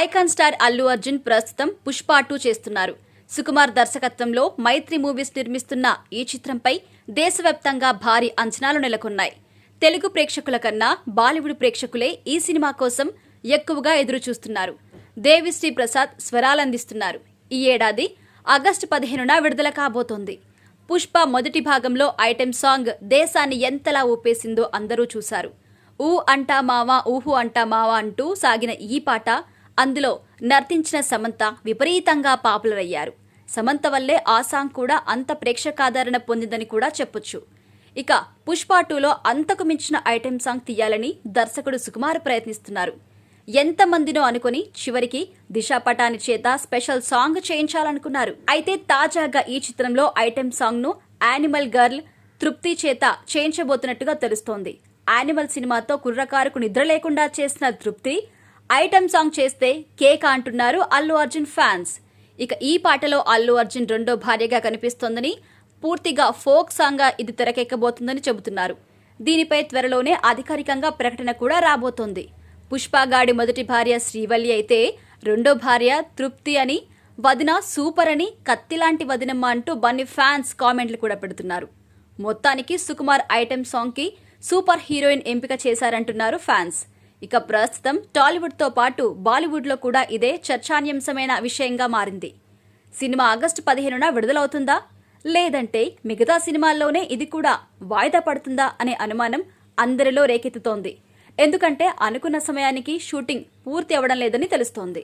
Icon star Allu Arjun ప్రస్తుతం Pushpa two చేస్తున్నారు. సుకుమార్ దర్శకత్వంలో మైత్రి మూవీస్ నిర్మిస్తున్న ఈ చిత్రంపై దేశవ్యాప్తంగా భారీ అంచనాలు నెలకొన్నాయి. తెలుగు ప్రేక్షకుల కన్నా బాలీవుడ్ ప్రేక్షకులే ఈ సినిమా కోసం ఎక్కువగా ఎదురు చూస్తున్నారు దేవిశ్రీ ప్రసాద్ స్వరాలందిస్తున్నారు. ఈ ఏడాది ఆగస్టు పదిహేనున విడుదల కాబోతోంది. పుష్ప మొదటి భాగంలో ఐటెం సాంగ్ దేశాన్ని ఎంతలా ఊపేసిందో అందరూ చూశారు. ఊ అంటా మావా ఊహు అంటా మావా అంటూ సాగిన ఈ పాట అందులో నర్తించిన సమంత విపరీతంగా పాపులర్ అయ్యారు సమంత వల్లే ఆ సాంగ్ కూడా అంత ప్రేక్షకాదరణ పొందిందని కూడా చెప్పొచ్చు. ఇక పుష్ప టూలో అంతకు మించిన ఐటెం సాంగ్ తీయాలని దర్శకుడు సుకుమార్ ప్రయత్నిస్తున్నారు. ఎంతమందినో అనుకుని చివరికి దిశా పటాని చేత స్పెషల్ సాంగ్ చేయించాలనుకున్నారు. అయితే తాజాగా ఈ చిత్రంలో ఐటెం సాంగ్ను యానిమల్ గర్ల్ తృప్తి చేత చేయించబోతున్నట్టుగా తెలుస్తోంది. యానిమల్ సినిమాతో కుర్రకారుకు నిద్ర లేకుండా చేసిన తృప్తి ఐటెం సాంగ్ చేస్తే కేక్ అంటున్నారు అల్లు అర్జున్ ఫ్యాన్స్. ఇక ఈ పాటలో అల్లు అర్జున్ రెండో భార్యగా కనిపిస్తోందని పూర్తిగా ఫోక్ సాంగ్గా ఇది తెరకెక్కబోతుందని చెబుతున్నారు. దీనిపై త్వరలోనే అధికారికంగా ప్రకటన కూడా రాబోతోంది. పుష్పగాడి మొదటి భార్య శ్రీవల్లి అయితే రెండో భార్య తృప్తి అని వదిన సూపర్ అని కత్తిలాంటి వదినమ్మ అంటూ బన్నీ ఫ్యాన్స్ కామెంట్లు కూడా పెడుతున్నారు. మొత్తానికి సుకుమార్ ఐటెం సాంగ్కి సూపర్ హీరోయిన్ ఎంపిక చేశారంటున్నారు ఫ్యాన్స్. ఇక ప్రస్తుతం టాలీవుడ్తో పాటు బాలీవుడ్లో కూడా ఇదే చర్చానీయాంశమైన విషయంగా మారింది. సినిమా ఆగస్టు పదిహేనున విడుదలవుతుందా? లేదంటే మిగతా సినిమాల్లోనే ఇది కూడా వాయిదా పడుతుందా అనే అనుమానం అందరిలో రేకెత్తుతోంది. ఎందుకంటే అనుకున్న సమయానికి షూటింగ్ పూర్తి అవ్వడం లేదని తెలుస్తోంది.